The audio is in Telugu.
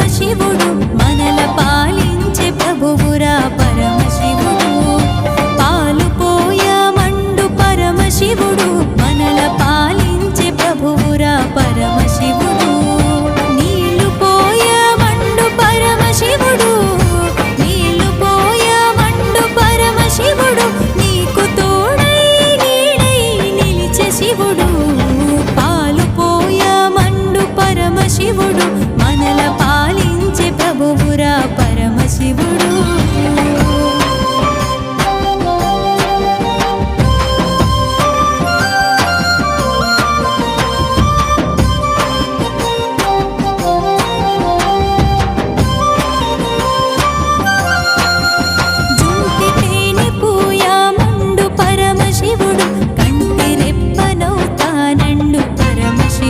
పరమశివుడు మనల పాలించే ప్రభువురా పరమశివుడు. పాలు పోయా మండు పరమశివుడు మనల పాలించే ప్రభువురా పరమశివుడు. నీళ్ళు పోయా మండు పరమశివుడు నీళ్ళు పోయా మండు పరమశివుడు నీకు తోడై నీడై నిలిచే శివుడు. పాలు పోయా మండు పరమశివుడు మనల పా